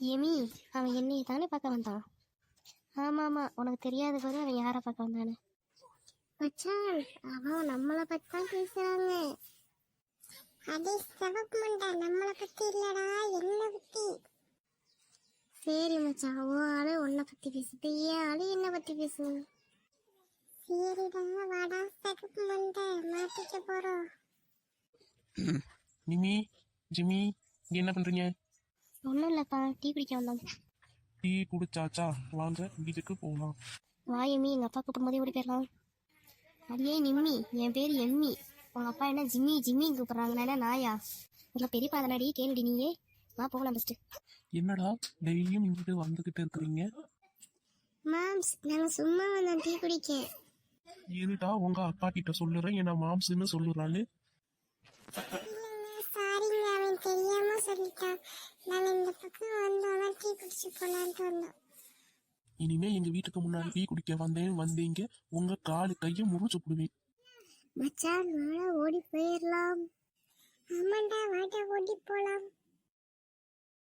Amy அவன் என்னையை தானே பார்க்க வந்தான்? ஆமாம் ஆமாம் உனக்கு தெரியாத போது அவன் யாரை பார்க்க வந்தானு மச்சான் அவன் நம்மளை பற்றி தான் பேசுகிறாங்க அடே சிவப்பு மண்டை நம்மளை பத்தி இல்லடா என்ன பத்தி? சரி மச்சான் ஓ ஆளு உன்னை பற்றி பேசுது ஏன் ஆளு என்னை பற்றி பேசு. சரிடா வாடா சிவப்பு மண்டை மாட்டிக்க போறோம். நிமி ஜிமி இங்க என்ன பண்றீங்க? ஒன்றும் இல்லைப்பா டீ குடிக்க வந்தோம். டீ குடிச்சாச்சா? வாங்க வீட்டுக்கு போகலாம் வா எம்மி எங்கள் அப்பா கூப்பிடும் போதே ஓடி போயிடலாம். அடியே நிம்மி. என் பேர் எம்மி. உங்கள் அப்பா என்ன ஜிம்மி ஜிம்மி கூப்பிட்றாங்க நான் என்ன நாயா? உங்களை பெரியப்பா தானடி கேளுடி நீயே. வா போகலாம் ஃபஸ்ட்டு என்னடா டெய்லியும் இங்கிட்டு வந்துகிட்டு இருக்கிறீங்க? மேம்ஸ் நாங்கள் சும்மா வந்தோம் டீ குடிக்க. இருடா உங்க அப்பா கிட்ட சொல்லுறேன். என்ன மாம்ஸ்ன்னு சொல்லுறான்னு தெரியாம சொல்லிட்டான் நாங்க இந்த பக்கம் வந்தோம் டீ குடிச்சு போலான்ட்டு வந்தோம் இனிமே எங்க வீட்டுக்கு முன்னாடி டீ குடிக்க வந்தேன் வந்தீங்க. உங்க காலு கையை முறிச்சு போடுவேன். மச்சான் வாடா ஓடி போயிடலாம். ஆமாண்டா வாடா ஓடி போலாம்.